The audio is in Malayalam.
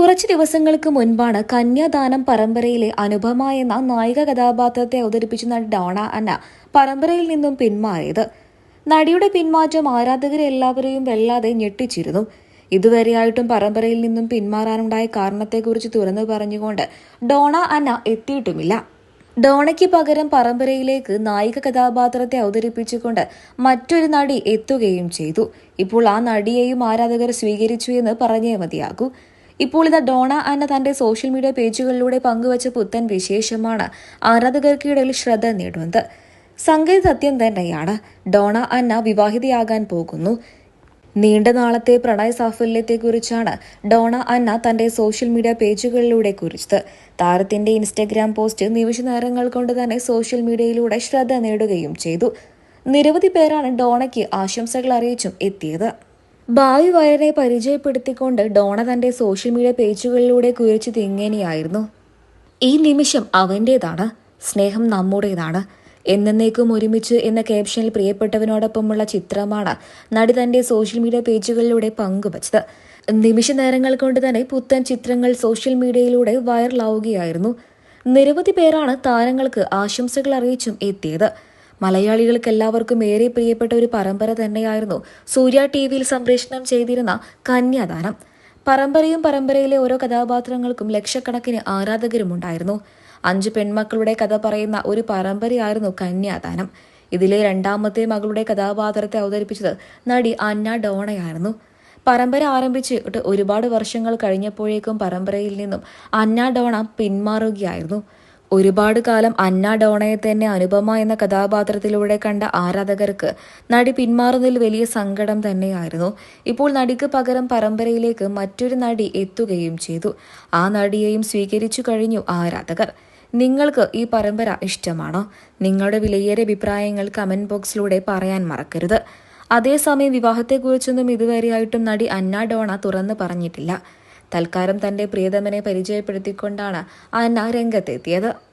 കുറച്ച് ദിവസങ്ങൾക്ക് മുൻപാണ് കന്യാദാനം പരമ്പരയിലെ അനുപമ എന്ന നായിക കഥാപാത്രത്തെ അവതരിപ്പിച്ച നടി ഡോണ അന്ന പരമ്പരയിൽ നിന്നും പിന്മാറിയത്. നടിയുടെ പിന്മാറ്റം ആരാധകരെ എല്ലാവരെയും വല്ലാതെ ഞെട്ടിച്ചിരുന്നു. ഇതുവരെയായിട്ടും പരമ്പരയിൽ നിന്നും പിന്മാറാനുണ്ടായ കാരണത്തെക്കുറിച്ച് തുറന്നു പറഞ്ഞുകൊണ്ട് ഡോണ അന്ന എത്തിയിട്ടുമില്ല. ഡോണയ്ക്ക് പകരം പരമ്പരയിലേക്ക് നായിക കഥാപാത്രത്തെ അവതരിപ്പിച്ചുകൊണ്ട് മറ്റൊരു നടി എത്തുകയും ചെയ്തു. ഇപ്പോൾ ആ നടിയെയും ആരാധകർ സ്വീകരിച്ചു എന്ന് പറഞ്ഞേ മതിയാകൂ. ഇപ്പോൾ ഇത് ഡോണ അന്ന തന്റെ സോഷ്യൽ മീഡിയ പേജുകളിലൂടെ പങ്കുവച്ച പുത്തൻ വിശേഷമാണ് ആരാധകർക്കിടയിൽ ശ്രദ്ധ നേടുന്നത്. സംഗതി സത്യം തന്നെയാണ്. ഡോണ അന്ന വിവാഹിതയാകാൻ പോകുന്നു. നീണ്ട നാളത്തെ പ്രണയ സാഫല്യത്തെക്കുറിച്ചാണ് ഡോണ അന്ന തന്റെ സോഷ്യൽ മീഡിയ പേജുകളിലൂടെ കുറിച്ചത്. താരത്തിന്റെ ഇൻസ്റ്റഗ്രാം പോസ്റ്റ് നിമിഷ നേരങ്ങൾ കൊണ്ട് തന്നെ സോഷ്യൽ മീഡിയയിലൂടെ ശ്രദ്ധ നേടുകയും ചെയ്തു. നിരവധി പേരാണ് ഡോണയ്ക്ക് ആശംസകൾ അറിയിച്ചും എത്തിയത്. ഭാവി വയറിനെ പരിചയപ്പെടുത്തിക്കൊണ്ട് ഡോണ തന്റെ സോഷ്യൽ മീഡിയ പേജുകളിലൂടെ കുറിച്ചത് തിങ്ങേനിയായിരുന്നു. ഈ നിമിഷം അവന്റേതാണ് സ്നേഹം നമ്മുടേതാണ്. എന്നേക്കും ഒരുമിച്ച് എന്ന ക്യാപ്ഷനിൽ പ്രിയപ്പെട്ടവനോടൊപ്പമുള്ള ചിത്രമാണ് നടി തന്റെ സോഷ്യൽ മീഡിയ പേജുകളിലൂടെ പങ്കുവച്ചത്. നിമിഷ നേരങ്ങൾ കൊണ്ട് തന്നെ പുത്തൻ ചിത്രങ്ങൾ സോഷ്യൽ മീഡിയയിലൂടെ വൈറലാവുകയായിരുന്നു. നിരവധി പേരാണ് താരങ്ങൾക്ക് ആശംസകൾ അറിയിച്ചും എത്തിയത്. മലയാളികൾക്ക് എല്ലാവർക്കും ഏറെ പ്രിയപ്പെട്ട ഒരു പരമ്പര തന്നെയായിരുന്നു സൂര്യ ടി വിയിൽ സംപ്രേഷണം ചെയ്തിരുന്ന കന്യാദാനം. പരമ്പരയും പരമ്പരയിലെ ഓരോ കഥാപാത്രങ്ങൾക്കും ലക്ഷക്കണക്കിന് ആരാധകരുമുണ്ടായിരുന്നു. അഞ്ച് പെൺമക്കളുടെ കഥ പറയുന്ന ഒരു പരമ്പരയായിരുന്നു കന്യാദാനം. ഇതിലെ രണ്ടാമത്തെ മകളുടെ കഥാപാത്രത്തെ അവതരിപ്പിച്ചത് നടി അന്ന ഡോണയായിരുന്നു. പരമ്പര ആരംഭിച്ചിട്ട് ഒരുപാട് വർഷങ്ങൾ കഴിഞ്ഞപ്പോഴേക്കും പരമ്പരയിൽ നിന്നും അന്ന ഡോണ പിന്മാറുകയായിരുന്നു. ഒരുപാട് കാലം അന്ന ഡോണയെ തന്നെ അനുപമ എന്ന കഥാപാത്രത്തിലൂടെ കണ്ട ആരാധകർക്ക് നടി പിന്മാറുന്നതിൽ വലിയ സങ്കടം തന്നെയായിരുന്നു. ഇപ്പോൾ നടിക്ക് പകരം പരമ്പരയിലേക്ക് മറ്റൊരു നടി എത്തുകയും ചെയ്തു. ആ നടിയെയും സ്വീകരിച്ചു കഴിഞ്ഞു ആരാധകർ. നിങ്ങൾക്ക് ഈ പരമ്പര ഇഷ്ടമാണോ? നിങ്ങളുടെ വിലയേറിയ അഭിപ്രായങ്ങൾ കമന്റ് ബോക്സിലൂടെ പറയാൻ മറക്കരുത്. അതേസമയം വിവാഹത്തെക്കുറിച്ചൊന്നും ഇതുവരെയായിട്ടും നടി അന്ന ഡോണ തുറന്നു പറഞ്ഞിട്ടില്ല. തൽക്കാലം തന്റെ പ്രിയതമനെ പരിചയപ്പെടുത്തിക്കൊണ്ടാണ് അന്ന രംഗത്തെത്തിയത്.